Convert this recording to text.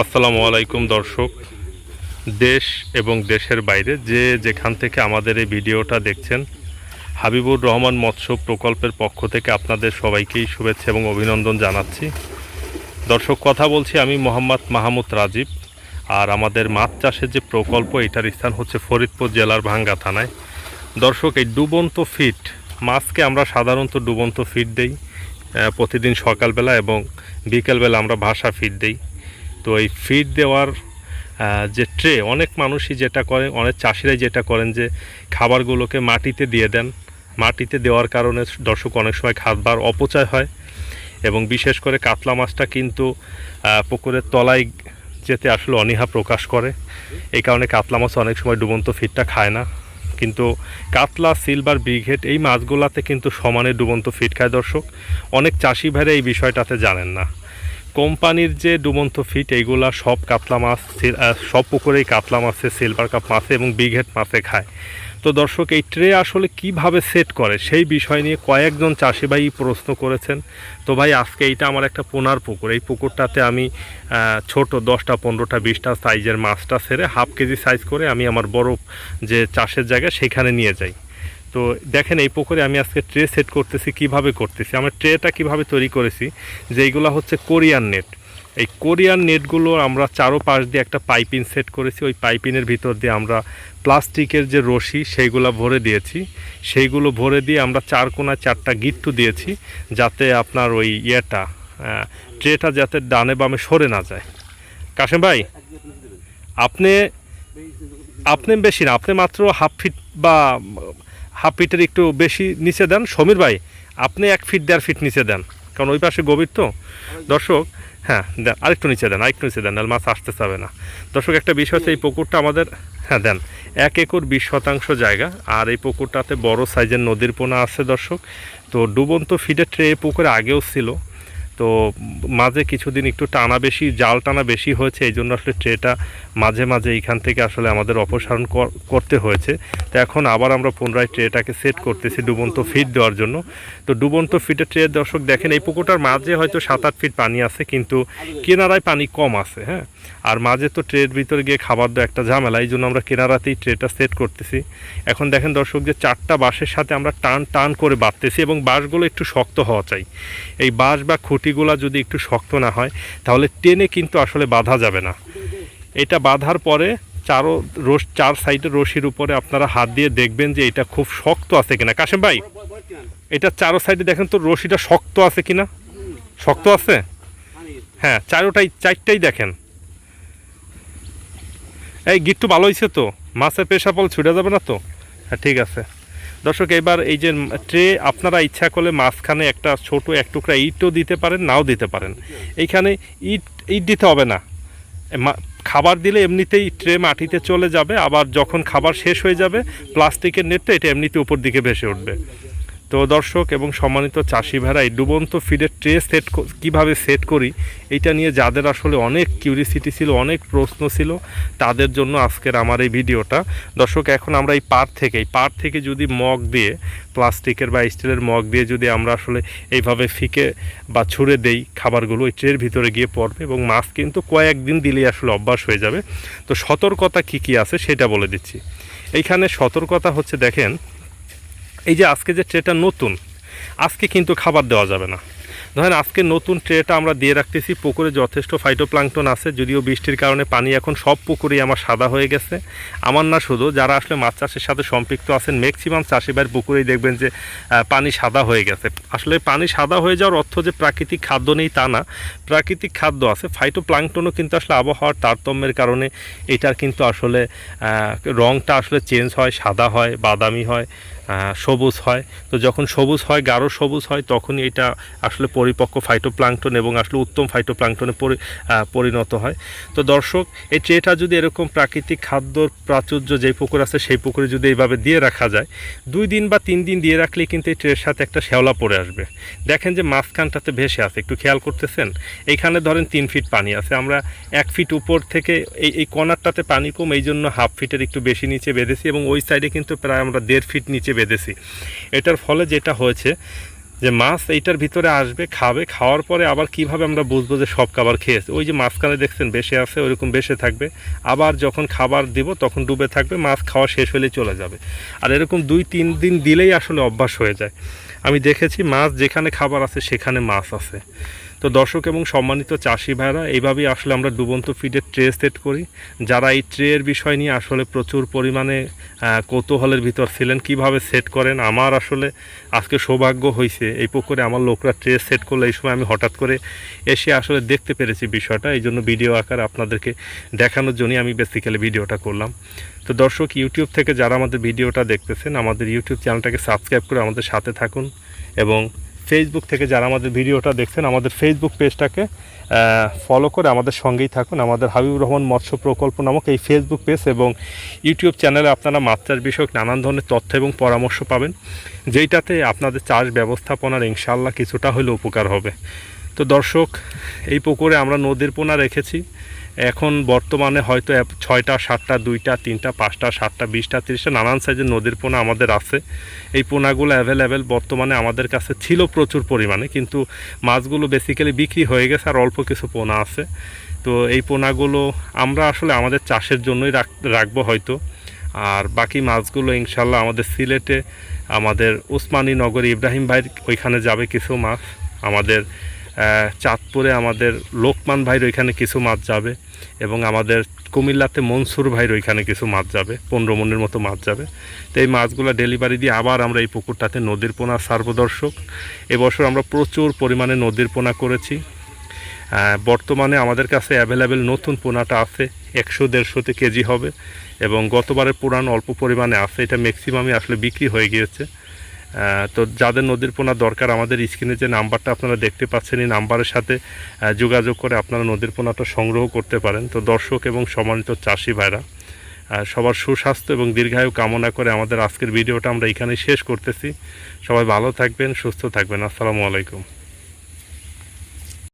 আসসালামু আলাইকুম, দর্শক। দেশ এবং দেশের বাইরে যে যেখান থেকে আমাদের এই ভিডিওটা দেখছেন, হাবিবুর রহমান মৎস্য প্রকল্পের পক্ষ থেকে আপনাদের সবাইকেই শুভেচ্ছা এবং অভিনন্দন জানাচ্ছি। দর্শক, কথা বলছি আমি মোহাম্মদ মাহমুদ রাজীব আর আমাদের মাছ চাষের যে প্রকল্প, এটার স্থান হচ্ছে ফরিদপুর জেলার ভাঙ্গা থানায়। দর্শক, এই ডুবন্ত ফিট মাছকে আমরা সাধারণত ডুবন্ত ফিট দেই প্রতিদিন সকালবেলা এবং বিকেলবেলা আমরা ভাষা ফিট দেই। তো এই ফিড দেওয়ার যে ট্রে অনেক মানুষই যেটা করেন, অনেক চাষিরাই যেটা করেন যে খাবারগুলোকে মাটিতে দিয়ে দেন। মাটিতে দেওয়ার কারণে দর্শক অনেক সময় খাবার অপচয় হয় এবং বিশেষ করে কাতলা মাছটা কিন্তু পুকুরের তলায় যেতে আসলে অনীহা প্রকাশ করে। এই কারণে কাতলা মাছ অনেক সময় ডুবন্ত ফিটটা খায় না। কিন্তু কাতলা সিলভার ব্রিগেড এই মাছগুলাতে কিন্তু সমানে ডুবন্ত ফিট খায় দর্শক। অনেক চাষি ভাইরা এই বিষয়টাতে জানেন না। কোম্পানির যে ডুমন্ত ফিট এইগুলা সব কাতলা মাছ সব পুকুরেই কাতলা মাছে সিলভার কাপ মাছে এবং বিঘেট মাছে খায়। তো দর্শক, এই ট্রে আসলে কীভাবে সেট করে, সেই বিষয় নিয়ে কয়েকজন চাষি ভাই প্রশ্ন করেছেন। তো ভাই, আজকে এইটা আমার একটা পোনার পুকুর। এই পুকুরটাতে আমি ছোট দশটা, পনেরোটা, বিশটা সাইজের মাছটা সেরে হাফ কেজি সাইজ করে আমি আমার বড় যে চাষের জায়গা, সেখানে নিয়ে যাই। তো দেখেন এই পুকুরে আমি আজকে ট্রে সেট করতেছি, কীভাবে করতেছি। আমার ট্রেটা কীভাবে তৈরি করেছি যে এইগুলো হচ্ছে কোরিয়ান নেট। এই কোরিয়ান নেটগুলো আমরা চারো পাশ দিয়ে একটা পাইপিন সেট করেছি। ওই পাইপিনের ভিতর দিয়ে আমরা প্লাস্টিকের যে রশি, সেইগুলো ভরে দিয়েছি। সেইগুলো ভরে দিয়ে আমরা চার কোনায় চারটা গিট্টু দিয়েছি, যাতে আপনার ওই ইয়েটা ট্রেটা যাতে ডানে বামে সরে না যায়। কাশেম ভাই, আপনি আপনি বেশি না, আপনি মাত্র হাফ ফিট বা হাফ ফিটের একটু বেশি নিচে দেন। সমীর ভাই, আপনি এক ফিট দেড় ফিট নিচে দেন, কারণ ওই পাশে গভীর তো। দর্শক হ্যাঁ দেন, আরেকটু নিচে দেন, আরেকটু নিচে দেন, নাহলে মাছ আসতে চাবে না। দর্শক, একটা বিষয় হচ্ছে এই পুকুরটা আমাদের হ্যাঁ দেন, এক একর বিশ শতাংশ জায়গা, আর এই পুকুরটাতে বড় সাইজের নদীর পোনা আছে দর্শক। তো ডুবন্ত ফিডের ট্রে পুকুরে আগেও ছিল তো মাঝে কিছুদিন একটু টানা বেশি, জাল টানা বেশি হয়েছে, এই জন্য আসলে ট্রেটা মাঝে মাঝে এইখান থেকে আসলে আমাদের অপসারণ কর- করতে হয়েছে। তো এখন আবার আমরা পুনরায় ট্রেটাকে সেট করতেছি ডুবন্ত ফিট দেওয়ার জন্য। তো ডুবন্ত ফিটের ট্রে দর্শক দেখেন, এই পুকুরটার মাঝে হয়তো সাত আট ফিট পানি আছে, কিন্তু কেনারায় পানি কম আছে হ্যাঁ? আর মাঝে তো ট্রের ভিতরে গিয়ে খাবার দেওয়া একটা ঝামেলা, এই জন্য আমরা কেনারাতেই ট্রেটা সেট করতেছি। এখন দেখেন দর্শক যে চারটা বাঁশের সাথে আমরা টান টান করে বাঁধতেছি এবং বাঁশগুলো একটু শক্ত হওয়া চাই। এই বাঁশ বা খুঁটিগুলো যদি একটু শক্ত না হয়, তাহলে টেনে কিন্তু আসলে বাঁধা যাবে না। এটা বাঁধার পরে চারো রস চার সাইডের রশির উপরে আপনারা হাত দিয়ে দেখবেন যে এটা খুব শক্ত আছে কিনা। কাশেম ভাই, এটা চারো সাইডে দেখেন তো রশিটা শক্ত আছে কিনা? শক্ত আছে? হ্যাঁ চারোটাই, চারটাই দেখেন। এই গিট্টু ভালো হয়েছে তো? মাছের পেশাপল ছুটে যাবে না তো? হ্যাঁ ঠিক আছে। দর্শক, এবার এই যে ট্রে, আপনারা ইচ্ছা করলে মাঝখানে একটা ছোট এক টুকরা ইটও দিতে পারেন, নাও দিতে পারেন। এইখানে ইট ইট দিতে হবে না। খাবার দিলে এমনিতেই ট্রে মাটিতে চলে যাবে, আবার যখন খাবার শেষ হয়ে যাবে, প্লাস্টিকের নেটটা এটা এমনিতে উপর দিকে ভেসে উঠবে। তো দর্শক এবং সম্মানিত চাষি ভাইরা এই ডুবন্ত ফিডের ট্রে সেট কীভাবে সেট করি এটা নিয়ে যাদের আসলে অনেক কিউরিসিটি ছিল, অনেক প্রশ্ন ছিল, তাদের জন্য আজকের আমার এই ভিডিওটা। দর্শক, এখন আমরা এই পার থেকে, এই পার থেকে যদি মগ দিয়ে, প্লাস্টিকের বা স্টিলের মগ দিয়ে যদি আমরা আসলে এইভাবে ফিকে বা ছুঁড়ে দেই, খাবারগুলো ওই ট্রের ভিতরে গিয়ে পড়বে এবং মাছ কিন্তু কয়েকদিন দিলেই আসলে অভ্যাস হয়ে যাবে। তো সতর্কতা কি কি আছে সেটা বলে দিচ্ছি। এইখানে সতর্কতা হচ্ছে, দেখেন এই যে আজকে যে ট্রেটা নতুন, আজকে কিন্তু খাবার দেওয়া যাবে না। ধরেন আজকে নতুন ট্রেটা আমরা দিয়ে রাখতেছি, পুকুরে যথেষ্ট ফাইটোপ্লাঙ্কটন আছে, যদিও বৃষ্টির কারণে পানি এখন সব পুকুরেই আমার সাদা হয়ে গেছে। আমার না শুধু, যারা আসলে মাছ চাষের সাথে সম্পৃক্ত আছেন ম্যাক্সিমাম চাষিবার পুকুরেই দেখবেন যে পানি সাদা হয়ে গেছে। আসলে পানি সাদা হয়ে যাওয়ার অর্থ যে প্রাকৃতিক খাদ্য নেই তা না প্রাকৃতিক খাদ্য আছে। ফাইটোপ্লাঙ্কটনও কিন্তু আসলে আবহাওয়ার তারতম্যের কারণে এটার কিন্তু আসলে রংটা আসলে চেঞ্জ হয়, সাদা হয়, বাদামি হয় সবুজ হয়। তো যখন সবুজ হয়, গাঢ় সবুজ হয়, তখনই এটা আসলে পরিপক্ক ফাইটোপ্লাঙ্কটন এবং আসলে উত্তম ফাইটোপ্লাঙ্কটনে পরি পরিণত হয়। তো দর্শক, এই ট্রেটা যদি এরকম প্রাকৃতিক খাদ্যর প্রাচুর্য যেই পুকুর আছে, সেই পুকুরে যদি এইভাবে দিয়ে রাখা যায়, দুই দিন বা তিন দিন দিয়ে রাখলেই কিন্তু এই ট্রের সাথে একটা শ্যাওলা পড়ে আসবে। দেখেন যে মাঝখানটাতে ভেসে আছে, একটু খেয়াল করতেছেন? এইখানে ধরেন তিন ফিট পানি আছে। আমরা এক ফিট উপর থেকে এই এই কর্নারটাতে পানি কম, এই জন্য হাফ ফিটের একটু বেশি নিচে বেঁধেছি এবং ওই সাইডে কিন্তু প্রায় আমরা দেড় ফিট নিচে বেঁধেছি। এটার ফলে যেটা হয়েছে যে মাছ এইটার ভিতরে আসবে, খাবে, খাওয়ার পরে আবার কীভাবে আমরা বুঝব যে সব খাবার খেয়েছে? ওই যে মাঝখানে দেখছেন, বেশে আছে, ওইরকম বেশে থাকবে। আবার যখন খাবার দিব তখন ডুবে থাকবে, মাছ খাওয়া শেষ হলেই চলে যাবে। আর এরকম দুই, তিন দিন দিলেই আসলে অভ্যাস হয়ে যায়। আমি দেখেছি মাছ যেখানে খাবার আছে, সেখানে মাছ আছে। তো দর্শক এবং সম্মানিত চাষি ভাইরা, এইভাবেই আসলে আমরা ডুবন্ত ফিডের ট্রে সেট করি। যারা এই ট্রের বিষয় নিয়ে আসলে প্রচুর পরিমাণে কৌতূহলের ভিতর ছিলেন, কীভাবে সেট করেন? আমার আসলে আজকে সৌভাগ্য হয়েছে এই পুকুরে আমার লোকরা ট্রে সেট করলে এই সময় আমি হঠাৎ করে এসে আসলে দেখতে পেরেছি বিষয়টা। এই জন্য ভিডিও আকারে আপনাদেরকে দেখানোর জন্যই আমি বেসিক্যালি ভিডিওটা করলাম। তো দর্শক, ইউটিউব থেকে যারা আমাদের ভিডিওটা দেখতেছেন, আমাদের ইউটিউব চ্যানেলটাকে সাবস্ক্রাইব করে আমাদের সাথে থাকুন। এবং ফেসবুক থেকে যারা আমাদের ভিডিওটা দেখছেন, আমাদের ফেসবুক পেজটাকে ফলো করে আমাদের সঙ্গেই থাকুন। আমাদের হাবিবুর রহমান মৎস্য প্রকল্প নামক এই ফেসবুক পেজ এবং ইউটিউব চ্যানেলে আপনারা চাষ বিষয়ক নানান ধরনের তথ্য এবং পরামর্শ পাবেন, যেইটাতে আপনাদের চাষ ব্যবস্থাপনার ইনশাল্লাহ কিছুটা হলে উপকার হবে। তো দর্শক, এই পুকুরে আমরা নদীর পোনা রেখেছি। এখন বর্তমানে হয়তো ছয়টা, সাতটা, দুইটা, তিনটা, পাঁচটা, সাতটা, বিশটা, তিরিশটা, নানান সাইজের নদীর পোনা আমাদের আছে। এই পোনাগুলো অ্যাভেলেবেল বর্তমানে আমাদের কাছে ছিল প্রচুর পরিমাণে, কিন্তু মাছগুলো বেসিক্যালি বিক্রি হয়ে গেছে আর অল্প কিছু পোনা আছে। তো এই পোনাগুলো আমরা আসলে আমাদের চাষের জন্যই রাখ, রাখব হয়তো। আর বাকি মাছগুলো ইনশাল্লাহ আমাদের সিলেটে আমাদের উসমানী নগর ইব্রাহিম ভাইয়ের ওইখানে যাবে কিছু মাছ। আমাদের চাঁদপুরে আমাদের লোকমান ভাইয়ের ওইখানে কিছু মাছ যাবে এবং আমাদের কুমিল্লাতে মনসুর ভাইয়ের ওইখানে কিছু মাছ যাবে, পনেরো মনের মতো মাছ যাবে। তো এই মাছগুলো ডেলিভারি দিয়ে আবার আমরা এই পুকুরটাতে নদীর পোনা সারবো দর্শক এবছর আমরা প্রচুর পরিমাণে নদীর পোনা করেছি। বর্তমানে আমাদের কাছে অ্যাভেলেবেল নতুন পোনাটা আছে, একশো দেড়শোতে কেজি হবে এবং গতবারের পুরান অল্প পরিমাণে আছে, এটা ম্যাক্সিমামই আসলে বিক্রি হয়ে গিয়েছে। তো যাদের নদীর পোনা দরকার, আমাদের স্ক্রিনে যে নাম্বারটা আপনারা দেখতে পাচ্ছেন, এই নাম্বারের সাথে যোগাযোগ করে আপনারা নদীর পোনাটা সংগ্রহ করতে পারেন। তো দর্শক এবং সম্মানিত চাষি ভাইরা সবার সুস্বাস্থ্য এবং দীর্ঘায়ু কামনা করে আমাদের আজকের ভিডিওটা আমরা এখানেই শেষ করতেছি। সবাই ভালো থাকবেন, সুস্থ থাকবেন। আসসালামু আলাইকুম।